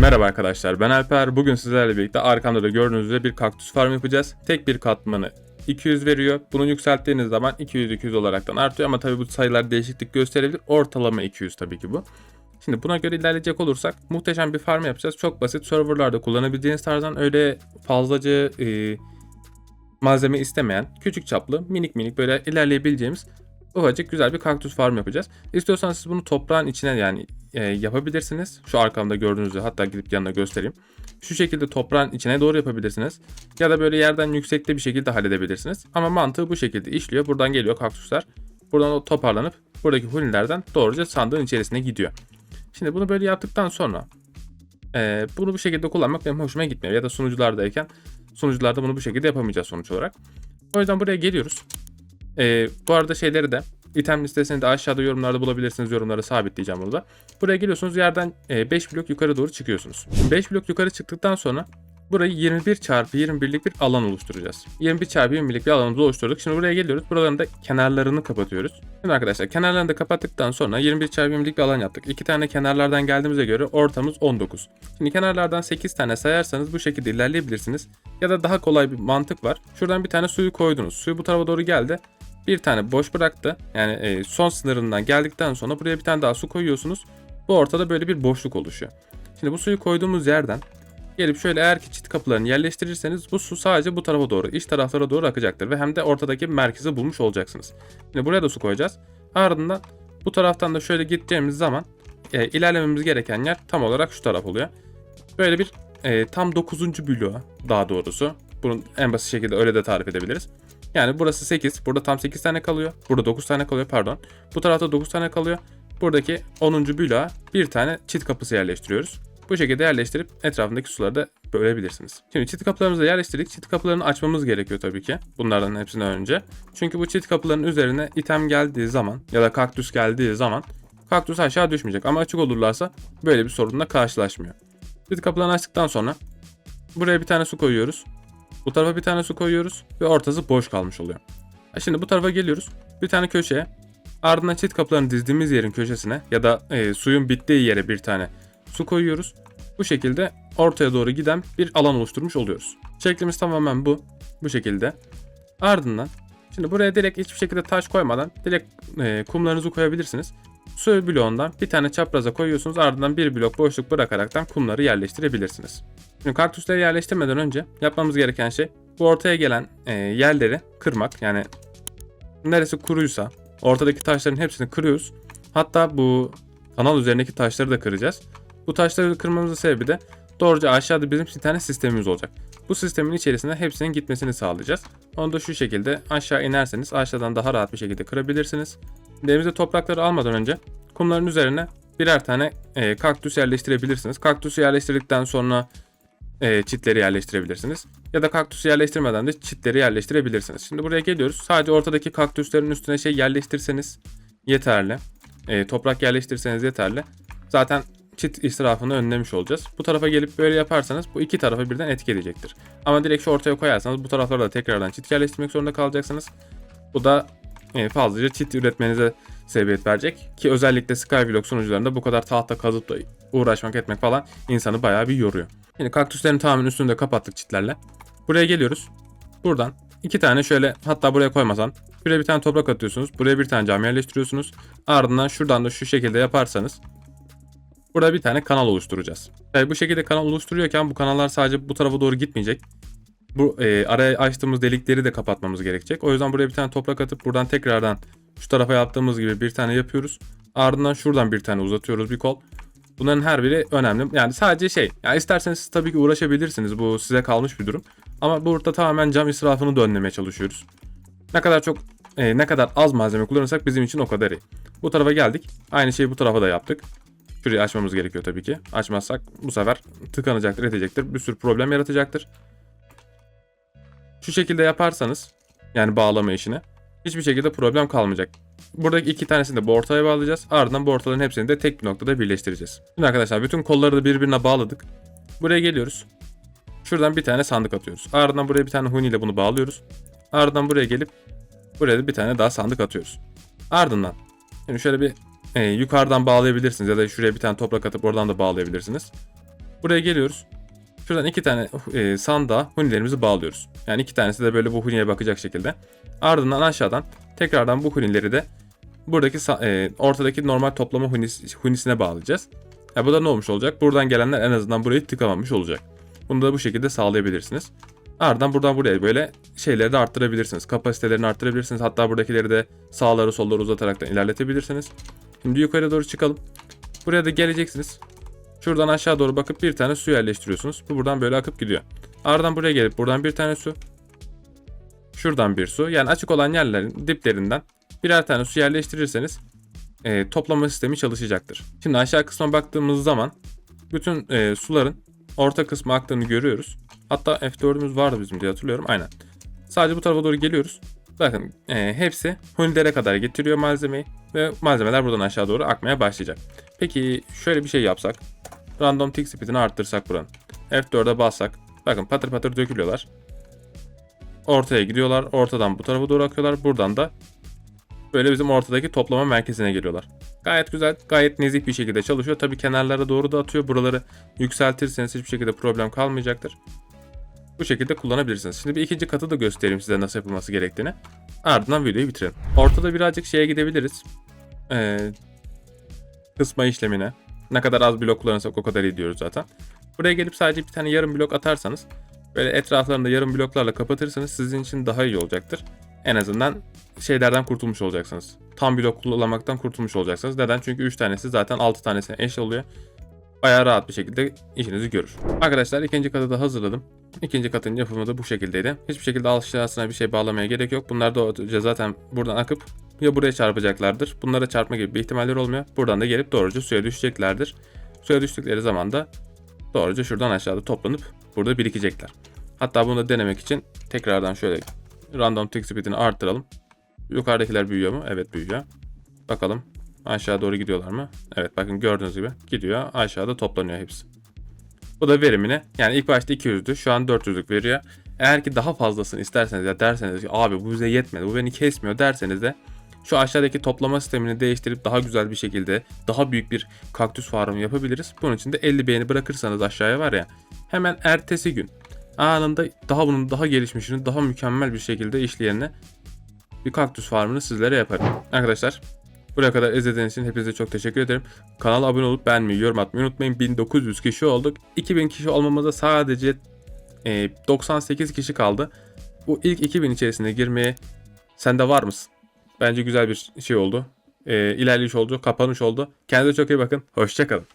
Merhaba arkadaşlar ben Alper. Bugün sizlerle birlikte arkamda da gördüğünüz üzere bir kaktüs farm yapacağız. Tek bir katmanı 200 veriyor. Bunu yükselttiğiniz zaman 200-200 olaraktan artıyor ama tabii bu sayılar değişiklik gösterebilir. Ortalama 200 tabii ki bu. Şimdi buna göre ilerleyecek olursak muhteşem bir farm yapacağız. Çok basit serverlarda kullanabileceğiniz tarzdan öyle fazlaca e, malzeme istemeyen küçük çaplı minik minik böyle ilerleyebileceğimiz ufacık güzel bir kaktüs farm yapacağız. İstiyorsanız siz bunu toprağın içine yani e, yapabilirsiniz. Şu arkamda gördüğünüz gibi hatta gidip yanına göstereyim. Şu şekilde toprağın içine doğru yapabilirsiniz. Ya da böyle yerden yüksekte bir şekilde halledebilirsiniz. Ama mantığı bu şekilde işliyor. Buradan geliyor kaktüsler. Buradan o toparlanıp buradaki hunilerden doğruca sandığın içerisine gidiyor. Şimdi bunu böyle yaptıktan sonra e, bunu bu şekilde kullanmak benim hoşuma gitmiyor. Ya da sunuculardayken sunucularda bunu bu şekilde yapamayacağız sonuç olarak. O yüzden buraya geliyoruz. E, bu arada şeyleri de item listesini de aşağıda yorumlarda bulabilirsiniz. Yorumlara sabitleyeceğim burada. Buraya geliyorsunuz yerden 5 blok yukarı doğru çıkıyorsunuz. 5 blok yukarı çıktıktan sonra burayı 21 çarpı 21'lik bir alan oluşturacağız. 21 çarpı 21'lik bir alanımızı oluşturduk. Şimdi buraya geliyoruz. Buraların da kenarlarını kapatıyoruz. Şimdi arkadaşlar kenarlarını da kapattıktan sonra 21 çarpı 21'lik bir alan yaptık. İki tane kenarlardan geldiğimize göre ortamız 19. Şimdi kenarlardan 8 tane sayarsanız bu şekilde ilerleyebilirsiniz. Ya da daha kolay bir mantık var. Şuradan bir tane suyu koydunuz. Suyu bu tarafa doğru geldi bir tane boş bıraktı. Yani e, son sınırından geldikten sonra buraya bir tane daha su koyuyorsunuz. Bu ortada böyle bir boşluk oluşuyor. Şimdi bu suyu koyduğumuz yerden gelip şöyle eğer ki çit kapılarını yerleştirirseniz bu su sadece bu tarafa doğru, iç taraflara doğru akacaktır ve hem de ortadaki merkezi bulmuş olacaksınız. Şimdi buraya da su koyacağız. Ardından bu taraftan da şöyle gideceğimiz zaman e, ilerlememiz gereken yer tam olarak şu taraf oluyor. Böyle bir e, tam 9. bloğa daha doğrusu. Bunun en basit şekilde öyle de tarif edebiliriz. Yani burası 8. Burada tam 8 tane kalıyor. Burada 9 tane kalıyor pardon. Bu tarafta 9 tane kalıyor. Buradaki 10. bloğa bir tane çit kapısı yerleştiriyoruz. Bu şekilde yerleştirip etrafındaki suları da bölebilirsiniz. Şimdi çit kapılarımızı yerleştirdik. Çit kapılarını açmamız gerekiyor tabii ki. Bunlardan hepsinden önce. Çünkü bu çit kapıların üzerine item geldiği zaman ya da kaktüs geldiği zaman kaktüs aşağı düşmeyecek. Ama açık olurlarsa böyle bir sorunla karşılaşmıyor. Çit kapılarını açtıktan sonra buraya bir tane su koyuyoruz. Bu tarafa bir tane su koyuyoruz ve ortası boş kalmış oluyor. Şimdi bu tarafa geliyoruz. Bir tane köşeye ardından çit kapılarını dizdiğimiz yerin köşesine ya da e, suyun bittiği yere bir tane su koyuyoruz. Bu şekilde ortaya doğru giden bir alan oluşturmuş oluyoruz. Şeklimiz tamamen bu. Bu şekilde. Ardından şimdi buraya direkt hiçbir şekilde taş koymadan direkt e, kumlarınızı koyabilirsiniz. Su bloğundan bir tane çapraza koyuyorsunuz ardından bir blok boşluk bırakaraktan kumları yerleştirebilirsiniz. Şimdi kaktüsleri yerleştirmeden önce yapmamız gereken şey bu ortaya gelen e, yerleri kırmak. Yani neresi kuruysa ortadaki taşların hepsini kırıyoruz. Hatta bu kanal üzerindeki taşları da kıracağız. Bu taşları kırmamızın sebebi de doğruca aşağıda bizim bir tane sistemimiz olacak. Bu sistemin içerisinde hepsinin gitmesini sağlayacağız. Onu da şu şekilde aşağı inerseniz aşağıdan daha rahat bir şekilde kırabilirsiniz. Elimizde toprakları almadan önce kumların üzerine birer tane e, kaktüs yerleştirebilirsiniz. Kaktüsü yerleştirdikten sonra e, çitleri yerleştirebilirsiniz. Ya da kaktüsü yerleştirmeden de çitleri yerleştirebilirsiniz. Şimdi buraya geliyoruz. Sadece ortadaki kaktüslerin üstüne şey yerleştirseniz yeterli. E, toprak yerleştirseniz yeterli. Zaten çit israfını önlemiş olacağız. Bu tarafa gelip böyle yaparsanız bu iki tarafa birden etki edecektir. Ama direkt şu ortaya koyarsanız bu taraflara da tekrardan çit yerleştirmek zorunda kalacaksınız. Bu da fazlaca çit üretmenize sebebiyet verecek. Ki özellikle Skyblock sunucularında bu kadar tahta kazıp da uğraşmak etmek falan insanı bayağı bir yoruyor. Şimdi kaktüslerin tamamen üstünü de kapattık çitlerle. Buraya geliyoruz. Buradan iki tane şöyle hatta buraya koymasan buraya bir tane toprak atıyorsunuz. Buraya bir tane cam yerleştiriyorsunuz. Ardından şuradan da şu şekilde yaparsanız burada bir tane kanal oluşturacağız. Yani bu şekilde kanal oluşturuyorken bu kanallar sadece bu tarafa doğru gitmeyecek. Bu e, araya açtığımız delikleri de kapatmamız gerekecek. O yüzden buraya bir tane toprak atıp buradan tekrardan şu tarafa yaptığımız gibi bir tane yapıyoruz. Ardından şuradan bir tane uzatıyoruz bir kol. Bunların her biri önemli. Yani sadece şey. Yani isterseniz tabii ki uğraşabilirsiniz. Bu size kalmış bir durum. Ama burada tamamen cam israfını da önlemeye çalışıyoruz. Ne kadar çok e, ne kadar az malzeme kullanırsak bizim için o kadar iyi. Bu tarafa geldik. Aynı şeyi bu tarafa da yaptık. Şurayı açmamız gerekiyor tabii ki. Açmazsak bu sefer tıkanacaktır, edecektir. Bir sürü problem yaratacaktır. Şu şekilde yaparsanız yani bağlama işini hiçbir şekilde problem kalmayacak. Buradaki iki tanesini de bu ortaya bağlayacağız. Ardından bu ortaların hepsini de tek bir noktada birleştireceğiz. Şimdi arkadaşlar bütün kolları da birbirine bağladık. Buraya geliyoruz. Şuradan bir tane sandık atıyoruz. Ardından buraya bir tane huni ile bunu bağlıyoruz. Ardından buraya gelip buraya da bir tane daha sandık atıyoruz. Ardından şimdi şöyle bir e, yukarıdan bağlayabilirsiniz ya da şuraya bir tane toprak atıp oradan da bağlayabilirsiniz. Buraya geliyoruz. Şuradan iki tane e, sandığa hunilerimizi bağlıyoruz. Yani iki tanesi de böyle bu huniye bakacak şekilde. Ardından aşağıdan tekrardan bu hunileri de buradaki e, ortadaki normal toplama hunis, hunisine bağlayacağız. Ya bu da ne olmuş olacak? Buradan gelenler en azından burayı tıkamamış olacak. Bunu da bu şekilde sağlayabilirsiniz. Ardından buradan buraya böyle şeyleri de arttırabilirsiniz. Kapasitelerini arttırabilirsiniz. Hatta buradakileri de sağları solları uzatarak da ilerletebilirsiniz. Şimdi yukarı doğru çıkalım. Buraya da geleceksiniz. Şuradan aşağı doğru bakıp bir tane su yerleştiriyorsunuz. Bu buradan böyle akıp gidiyor. Ardından buraya gelip buradan bir tane su. Şuradan bir su. Yani açık olan yerlerin diplerinden birer tane su yerleştirirseniz e, toplama sistemi çalışacaktır. Şimdi aşağı kısma baktığımız zaman bütün e, suların orta kısmı aktığını görüyoruz. Hatta F4'ümüz vardı bizim diye hatırlıyorum. Aynen. Sadece bu tarafa doğru geliyoruz. Bakın e, hepsi hunilere kadar getiriyor malzemeyi ve malzemeler buradan aşağı doğru akmaya başlayacak. Peki şöyle bir şey yapsak. Random tick speed'ini arttırsak buranın. F4'e bassak. Bakın patır patır dökülüyorlar. Ortaya gidiyorlar. Ortadan bu tarafa doğru akıyorlar. Buradan da böyle bizim ortadaki toplama merkezine geliyorlar. Gayet güzel, gayet nezih bir şekilde çalışıyor. Tabii kenarlara doğru da atıyor. Buraları yükseltirseniz hiçbir şekilde problem kalmayacaktır. Bu şekilde kullanabilirsiniz. Şimdi bir ikinci katı da göstereyim size nasıl yapılması gerektiğini. Ardından videoyu bitirelim. Ortada birazcık şeye gidebiliriz. Ee, kısma işlemine. Ne kadar az blok kullanırsak o kadar iyi diyoruz zaten. Buraya gelip sadece bir tane yarım blok atarsanız böyle etraflarını da yarım bloklarla kapatırsanız sizin için daha iyi olacaktır. En azından şeylerden kurtulmuş olacaksınız. Tam blok kullanmaktan kurtulmuş olacaksınız. Neden? Çünkü 3 tanesi zaten 6 tanesine eş oluyor. Bayağı rahat bir şekilde işinizi görür. Arkadaşlar ikinci katı da hazırladım. İkinci katın yapımı da bu şekildeydi. Hiçbir şekilde aşağısına bir şey bağlamaya gerek yok. Bunlar da zaten buradan akıp ya buraya çarpacaklardır. Bunlara çarpma gibi bir ihtimaller olmuyor. Buradan da gelip doğruca suya düşeceklerdir. Suya düştükleri zaman da doğruca şuradan aşağıda toplanıp burada birikecekler. Hatta bunu da denemek için tekrardan şöyle random tick speed'ini arttıralım. Yukarıdakiler büyüyor mu? Evet büyüyor. Bakalım aşağı doğru gidiyorlar mı? Evet bakın gördüğünüz gibi gidiyor. Aşağıda toplanıyor hepsi. Bu da verimini yani ilk başta 200'dü şu an 400'lük veriyor. Eğer ki daha fazlasını isterseniz ya derseniz ki abi bu bize yetmedi bu beni kesmiyor derseniz de şu aşağıdaki toplama sistemini değiştirip daha güzel bir şekilde daha büyük bir kaktüs farmı yapabiliriz. Bunun için de 50 beğeni bırakırsanız aşağıya var ya hemen ertesi gün anında daha bunun daha gelişmişini daha mükemmel bir şekilde işleyenine bir kaktüs farmını sizlere yaparım. Arkadaşlar buraya kadar izlediğiniz için hepinize çok teşekkür ederim. Kanala abone olup beğenmeyi, yorum atmayı unutmayın. 1900 kişi olduk. 2000 kişi olmamıza sadece e, 98 kişi kaldı. Bu ilk 2000 içerisine girmeye sen de var mısın? Bence güzel bir şey oldu. E, ilerleyiş oldu, kapanış oldu. Kendinize çok iyi bakın. Hoşçakalın.